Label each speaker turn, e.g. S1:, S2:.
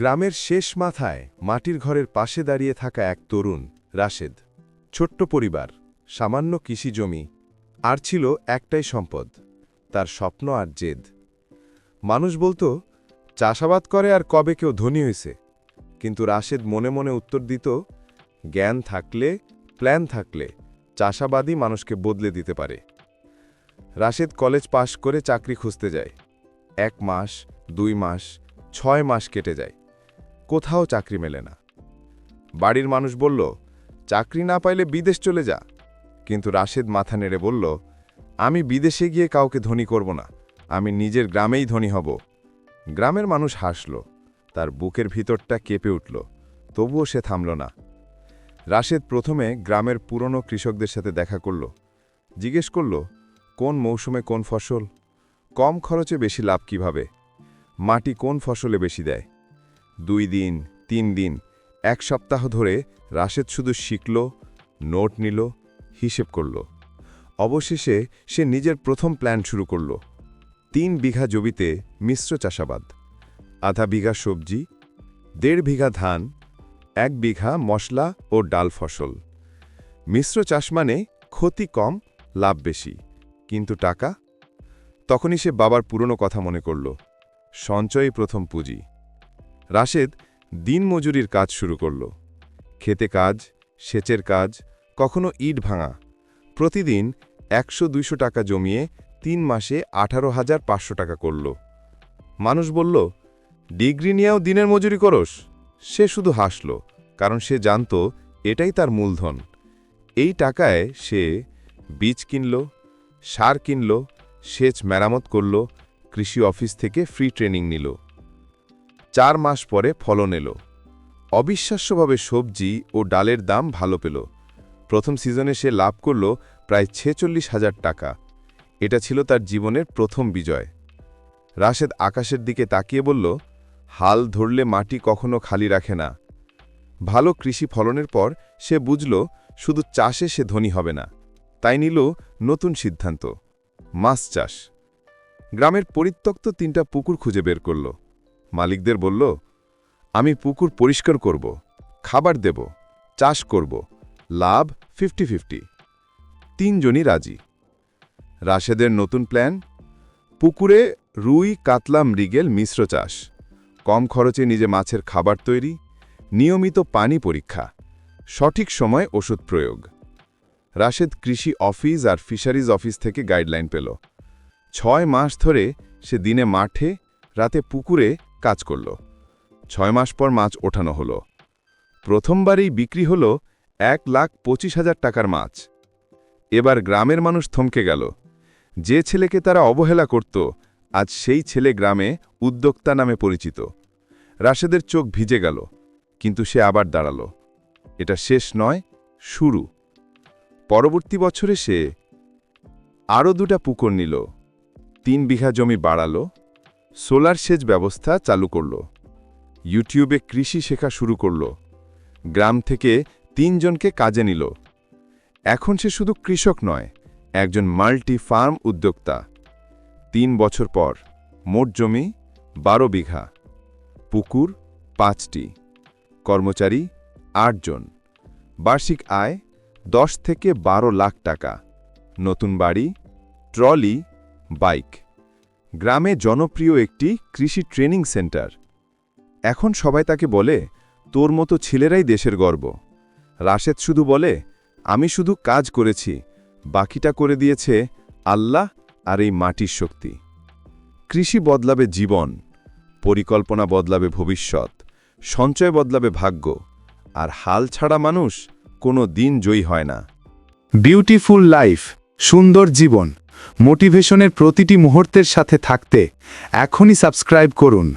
S1: গ্রামের শেষ মাথায় মাটির ঘরের পাশে দাঁড়িয়ে থাকা এক তরুণ, রাশেদ। ছোট্ট পরিবার, সামান্য কৃষি জমি, আর ছিল একটাই সম্পদ, তার স্বপ্ন আর জেদ। মানুষ বলতো, চাষাবাদ করে আর কবে কেউ ধনী হয়েছে কিন্তু রাশেদ মনে মনে উত্তর দিত, জ্ঞান থাকলে, প্ল্যান থাকলে চাষাবাদই মানুষকে বদলে দিতে পারে। রাশেদ কলেজ পাশ করে চাকরি খুঁজতে যায়। এক মাস, দুই মাস, ছয় মাস কেটে যায়। কোথাও চাকরি মেলে না। বাড়ির মানুষ বলল, চাকরি না পাইলে বিদেশ চলে যা। কিন্তু রাশেদ মাথা নেড়ে বলল, আমি বিদেশে গিয়ে কাউকে ধনী করব না, আমি নিজের গ্রামেই ধনী হব। গ্রামের মানুষ হাসল, তার বুকের ভিতরটা কেঁপে উঠল, তবুও সে থামল না। রাশেদ প্রথমে গ্রামের পুরনো কৃষকদের সাথে দেখা করল, জিজ্ঞেস করল, কোন মৌসুমে কোন ফসল? কম খরচে বেশি লাভ কীভাবে? মাটি কোন ফসলে বেশি দেয়? দুই দিন, তিন দিন, এক সপ্তাহ ধরে রাশেদ শুধু শিখল, নোট নিল, হিসেব করল। অবশেষে সে নিজের প্রথম প্ল্যান শুরু করল। তিন বিঘা জমিতে মিশ্র চাষাবাদ। আধা বিঘা সবজি, দেড় বিঘা ধান, এক বিঘা মশলা ও ডাল ফসল। মিশ্র চাষ মানে ক্ষতি কম, লাভ বেশি, কিন্তু টাকা? তখনই সে বাবার পুরনো কথা মনে করল, সঞ্চয়ই প্রথম পুঁজি। রাশেদ দিনমজুরির কাজ শুরু করল। খেতে কাজ, সেচের কাজ, কখনো ইট ভাঙা। প্রতিদিন একশো দুইশো টাকা জমিয়ে তিন মাসে আঠারো হাজার পাঁচশো টাকা করল। মানুষ বলল, ডিগ্রি নিয়েও দিনের মজুরি করস? সে শুধু হাসল, কারণ সে জানত এটাই তার মূলধন। এই টাকায় সে বীজ কিনল, সার কিনল, সেচ মেরামত করল, কৃষি অফিস থেকে ফ্রি ট্রেনিং নিল। চার মাস পরে ফলন এলো। অবিশ্বাস্যভাবে সবজি ও ডালের দাম ভালো পেল। প্রথম সিজনে সে লাভ করল প্রায় ছেচল্লিশ হাজার টাকা। এটা ছিল তার জীবনের প্রথম বিজয়। রাশেদ আকাশের দিকে তাকিয়ে বলল, হাল ধরলে মাটি কখনো খালি রাখে না। ভালো কৃষি ফলনের পর সে বুঝল, শুধু চাষে সে ধনী হবে না। তাই নিল নতুন সিদ্ধান্ত, মাছ চাষ। গ্রামের পরিত্যক্ত তিনটা পুকুর খুঁজে বের করল। মালিকদের বলল, আমি পুকুর পরিষ্কার করব, খাবার দেব, চাষ করব, লাভ ফিফটি ফিফটি। তিনজনই রাজি। রাশেদের নতুন প্ল্যান, পুকুরে রুই, কাতলা, মৃগেল মিশ্র চাষ। কম খরচে নিজে মাছের খাবার তৈরি, নিয়মিত পানি পরীক্ষা, সঠিক সময় ওষুধ প্রয়োগ। রাশেদ কৃষি অফিস আর ফিশারিজ অফিস থেকে গাইডলাইন পেল। ছয় মাস ধরে সে দিনে মাঠে, রাতে পুকুরে কাজ করল। ছয় মাস পর মাছ ওঠানো হলো। প্রথমবারেই বিক্রি হল এক লাখ পঁচিশ হাজার টাকার মাছ। এবার গ্রামের মানুষ থমকে গেল। যে ছেলেকে তারা অবহেলা করত, আজ সেই ছেলে গ্রামে উদ্যোক্তা নামে পরিচিত। রাশেদের চোখ ভিজে গেল, কিন্তু সে আবার দাঁড়াল। এটা শেষ নয়, শুরু। পরবর্তী বছরে সে আরও দুটা পুকুর নিল, তিন বিঘা জমি বাড়াল সোলার সেচ ব্যবস্থা চালু করল। ইউটিউবে কৃষি শেখা শুরু করল। গ্রাম থেকে তিনজনকে কাজে নিল। এখন সে শুধু কৃষক নয়, একজন মাল্টি ফার্ম উদ্যোক্তা। তিন বছর পর মোট জমি বারো বিঘা। পুকুর পাঁচটি। কর্মচারী আটজন। বার্ষিক আয় দশ থেকে বারো লাখ টাকা। নতুন বাড়ি, ট্রলি, বাইক। গ্রামে জনপ্রিয় একটি কৃষি ট্রেনিং সেন্টার। এখন সবাই তাকে বলে, তোর মতো ছেলেরাই দেশের গর্ব। রাশেদ শুধু বলে, আমি শুধু কাজ করেছি, বাকিটা করে দিয়েছে আল্লাহ আর এই মাটির শক্তি। কৃষি বদলাবে জীবন, পরিকল্পনা বদলাবে ভবিষ্যৎ, সঞ্চয় বদলাবে ভাগ্য, আর হাল ছাড়া মানুষ কোনো দিন জয়ী হয় না।
S2: বিউটিফুল লাইফ, সুন্দর জীবন। মোটিভেশনের প্রতিটি মুহূর্তের সাথে থাকতে এখনই সাবস্ক্রাইব করুন।